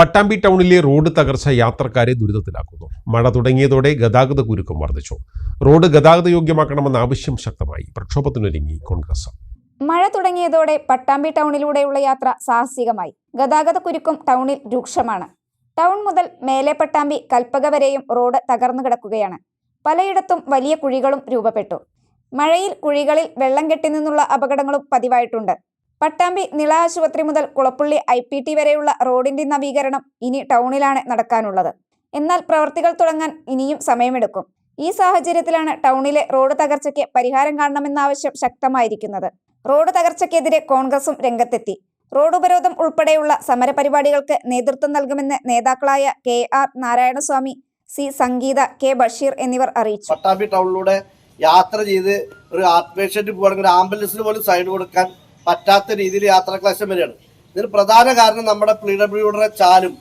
പട്ടാമ്പി ടൗണിലെ റോഡ് തകർച്ച യാത്രക്കാരെ ദുരിതത്തിലാക്കുന്നു. മഴ തുടങ്ങിയതോടെ ഗതാഗത കുരുക്കം വർദ്ധിച്ചു. റോഡ് ഗതാഗത യോഗ്യമാക്കണമെന്ന ആവശ്യം ശക്തമായി. പ്രക്ഷോഭത്തിനൊരുങ്ങി കോൺഗ്രസ്. മഴ തുടങ്ങിയതോടെ പട്ടാമ്പി ടൗണിലൂടെയുള്ള യാത്ര സാഹസികമായി. ഗതാഗത കുരുക്കും ടൗണിൽ രൂക്ഷമാണ്. ടൗൺ മുതൽ മേലെ പട്ടാമ്പി കൽപ്പക വരെയും റോഡ് തകർന്നു കിടക്കുകയാണ്. പലയിടത്തും വലിയ കുഴികളും രൂപപ്പെട്ടു. മഴയിൽ കുഴികളിൽ വെള്ളം കെട്ടി നിന്നുള്ള അപകടങ്ങളും പതിവായിട്ടുണ്ട്. പട്ടാമ്പി നിള ആശുപത്രി മുതൽ കുളപ്പുള്ളി ഐ പി ടി വരെയുള്ള റോഡിന്റെ നവീകരണം ഇനി ടൗണിലാണ് നടക്കാനുള്ളത്. എന്നാൽ പ്രവർത്തികൾ തുടങ്ങാൻ ഇനിയും സമയമെടുക്കും. ഈ സാഹചര്യത്തിലാണ് ടൗണിലെ റോഡ് തകർച്ചയ്ക്ക് പരിഹാരം കാണണമെന്ന ആവശ്യം ശക്തമായിരിക്കുന്നത്. റോഡ് തകർച്ചയ്ക്കെതിരെ കോൺഗ്രസും രംഗത്തെത്തി. റോഡ് ഉപരോധം ഉൾപ്പെടെയുള്ള സമരപരിപാടികൾക്ക് നേതൃത്വം നൽകുമെന്ന് നേതാക്കളായ K R Narayanaswamy C Sangeetha K Basheer എന്നിവർ അറിയിച്ചു. പട്ടാമ്പി ടൗണിലൂടെ യാത്ര ചെയ്ത് ഒരു ഹാർട്ട് പോകണമെങ്കിൽ ആംബുലൻസിന് പോലും സൈഡ് കൊടുക്കാൻ പറ്റാത്ത രീതിയിൽ യാത്രാക്ലേശം വരികയാണ്. ഇതിന് പ്രധാന കാരണം നമ്മുടെ പി ഡബ്ല്യുടെ ചാലും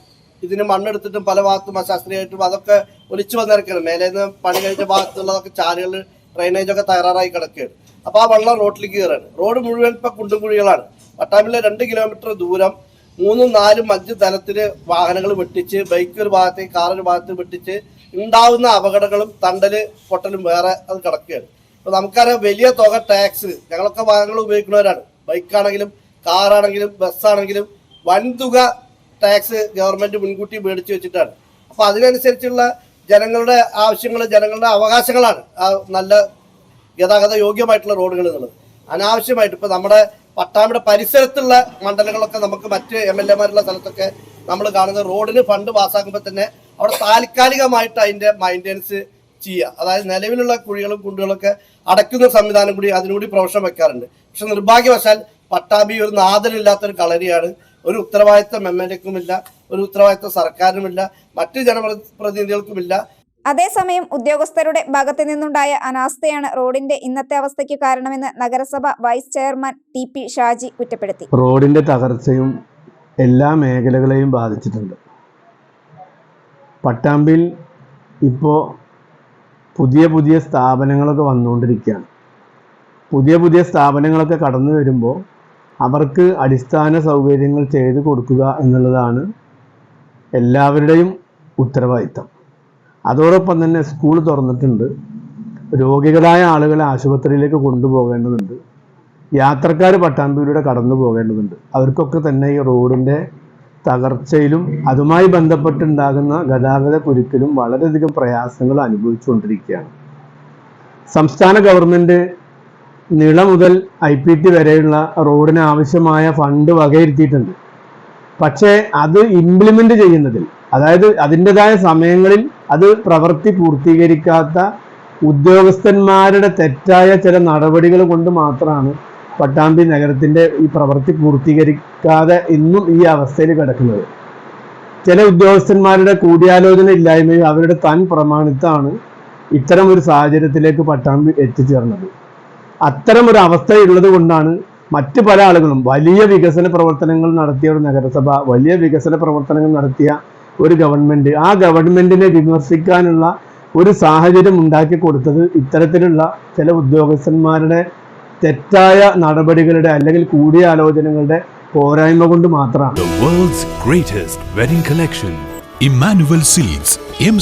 ഇതിന് മണ്ണെടുത്തിട്ടും പല ഭാഗത്തും അശാസ്ത്രീയമായിട്ടും അതൊക്കെ ഒലിച്ചു വന്നിറക്കുകയാണ് മേലെ നിന്ന് പണി കഴിഞ്ഞ ഭാഗത്തുള്ളതൊക്കെ ചാലുകൾ ഡ്രൈനേജ് ഒക്കെ തയ്യാറായി കിടക്കുകയാണ്. അപ്പോൾ ആ വെള്ളം റോഡിലേക്ക് കയറാണ് റോഡ് മുഴുവൻ ഇപ്പം കുണ്ടും കുഴികളാണ്. പട്ടാമ്പിലെ രണ്ട് കിലോമീറ്റർ ദൂരം മൂന്നും നാലും അഞ്ച് തലത്തിൽ വാഹനങ്ങൾ വെട്ടിച്ച് ബൈക്ക് ഒരു ഭാഗത്തേക്ക് കാർ ഒരു ഭാഗത്ത് വെട്ടിച്ച് ഉണ്ടാവുന്ന അപകടങ്ങളും തണ്ടൽ പൊട്ടലും വേറെ അത് കിടക്കുകയാണ്. അപ്പോൾ നമുക്കറിയാം വലിയ തുക ടാക്സ് ഞങ്ങളൊക്കെ വാഹനങ്ങൾ ഉപയോഗിക്കുന്നവരാണ്. ബൈക്കാണെങ്കിലും കാറാണെങ്കിലും ബസ്സാണെങ്കിലും വൻതുക ടാക്സ് ഗവൺമെന്റ് മുൻകൂട്ടി മേടിച്ചു വെച്ചിട്ടാണ്. അപ്പൊ അതിനനുസരിച്ചുള്ള ജനങ്ങളുടെ ആവശ്യങ്ങൾ ജനങ്ങളുടെ അവകാശങ്ങളാണ് ആ നല്ല ഗതാഗത യോഗ്യമായിട്ടുള്ള റോഡുകൾ എന്നുള്ളത്. അനാവശ്യമായിട്ട് ഇപ്പൊ നമ്മുടെ പട്ടാമ്പിയുടെ പരിസരത്തുള്ള മണ്ഡലങ്ങളൊക്കെ നമുക്ക് മറ്റ് എം എൽ എമാരുള്ള സ്ഥലത്തൊക്കെ നമ്മൾ കാണുന്ന റോഡിന് ഫണ്ട് പാസ്സാക്കുമ്പോൾ തന്നെ അവിടെ താൽക്കാലികമായിട്ട് അതിന്റെ മൈന്റനൻസ് ചെയ്യുക. അതായത് നിലവിലുള്ള കുഴികളും കുണ്ടുകളൊക്കെ അടയ്ക്കുന്ന സംവിധാനം കൂടി അതിനുകൂടി പ്രൊഫഷൻ വെക്കാറുണ്ട്. പക്ഷെ നിർഭാഗ്യവശാൽ പട്ടാമ്പി ഒരു നാഥനില്ലാത്തൊരു കളരിയാണ്. ഒരു ഉത്തരവാദിത്തം എം എൽ എക്കുമില്ല. ഒരു ഉത്തരവാദിത്തം സർക്കാരിനുമില്ല. മറ്റു ജനപ്രതിനിധികൾക്കുമില്ല. അതേസമയം ഉദ്യോഗസ്ഥരുടെ ഭാഗത്തു നിന്നുണ്ടായ അനാസ്ഥയാണ് റോഡിന്റെ ഇന്നത്തെ അവസ്ഥയ്ക്ക് കാരണമെന്ന് നഗരസഭ vice chairman T P Shaji കുറ്റപ്പെടുത്തി. റോഡിന്റെ തകർച്ചയും എല്ലാ മേഖലകളെയും ബാധിച്ചിട്ടുണ്ട്. പട്ടാമ്പിൽ ഇപ്പോൾ പുതിയ പുതിയ സ്ഥാപനങ്ങളൊക്കെ വന്നുകൊണ്ടിരിക്കുകയാണ്. പുതിയ പുതിയ സ്ഥാപനങ്ങളൊക്കെ കടന്നു വരുമ്പോൾ അവർക്ക് അടിസ്ഥാന സൗകര്യങ്ങൾ ചെയ്തു കൊടുക്കുക എന്നുള്ളതാണ് എല്ലാവരുടെയും ഉത്തരവാദിത്തം. അതോടൊപ്പം തന്നെ സ്കൂൾ തുറന്നിട്ടുണ്ട്. രോഗികളായ ആളുകളെ ആശുപത്രിയിലേക്ക് കൊണ്ടുപോകേണ്ടതുണ്ട്. യാത്രക്കാർ പട്ടാമ്പിയിലൂടെ കടന്നു പോകേണ്ടതുണ്ട് അവർക്കൊക്കെ തന്നെ ഈ റോഡിന്റെ തകർച്ചയിലും അതുമായി ബന്ധപ്പെട്ടുണ്ടാകുന്ന ഗതാഗത കുരുക്കിലും വളരെയധികം പ്രയാസങ്ങൾ അനുഭവിച്ചുകൊണ്ടിരിക്കുകയാണ്. സംസ്ഥാന ഗവൺമെന്റ് നിള മുതൽ ഐ പി ടി വരെയുള്ള റോഡിന് ആവശ്യമായ ഫണ്ട് വകയിരുത്തിയിട്ടുണ്ട്. പക്ഷേ അത് ഇംപ്ലിമെന്റ് ചെയ്യുന്നതിൽ അതായത് അതിന്റെതായ സമയങ്ങളിൽ അത് പ്രവൃത്തി പൂർത്തീകരിക്കാത്ത ഉദ്യോഗസ്ഥന്മാരുടെ തെറ്റായ ചില നടപടികൾ കൊണ്ട് മാത്രമാണ് പട്ടാമ്പി നഗരത്തിന്റെ ഈ പ്രവൃത്തി പൂർത്തീകരിക്കാതെ ഇന്നും ഈ അവസ്ഥയിൽ കിടക്കുന്നത്. ചില ഉദ്യോഗസ്ഥന്മാരുടെ കൂടിയാലോചന ഇല്ലായ്മയും അവരുടെ തൻ പ്രമാണിത്താണ് ഇത്തരം ഒരു സാഹചര്യത്തിലേക്ക് പട്ടാമ്പി എത്തിച്ചേർന്നത്. അത്തരം ഒരു അവസ്ഥയുള്ളത് കൊണ്ടാണ് മറ്റു പല ആളുകളും വലിയ വികസന പ്രവർത്തനങ്ങൾ നടത്തിയ ഒരു നഗരസഭ വലിയ വികസന പ്രവർത്തനങ്ങൾ നടത്തിയ ഒരു ഗവൺമെന്റ്. ആ ഗവൺമെന്റിനെ വിമർശിക്കാനുള്ള ഒരു സാഹചര്യം ഉണ്ടാക്കി കൊടുത്തത് ഇത്തരത്തിലുള്ള ചില ഉദ്യോഗസ്ഥന്മാരുടെ തെറ്റായ നടപടികളുടെ അല്ലെങ്കിൽ കൂടിയാലോചനകളുടെ പോരായ്മ കൊണ്ട് മാത്രമാണ് The world's greatest wedding collection. Emmanuel Silks, M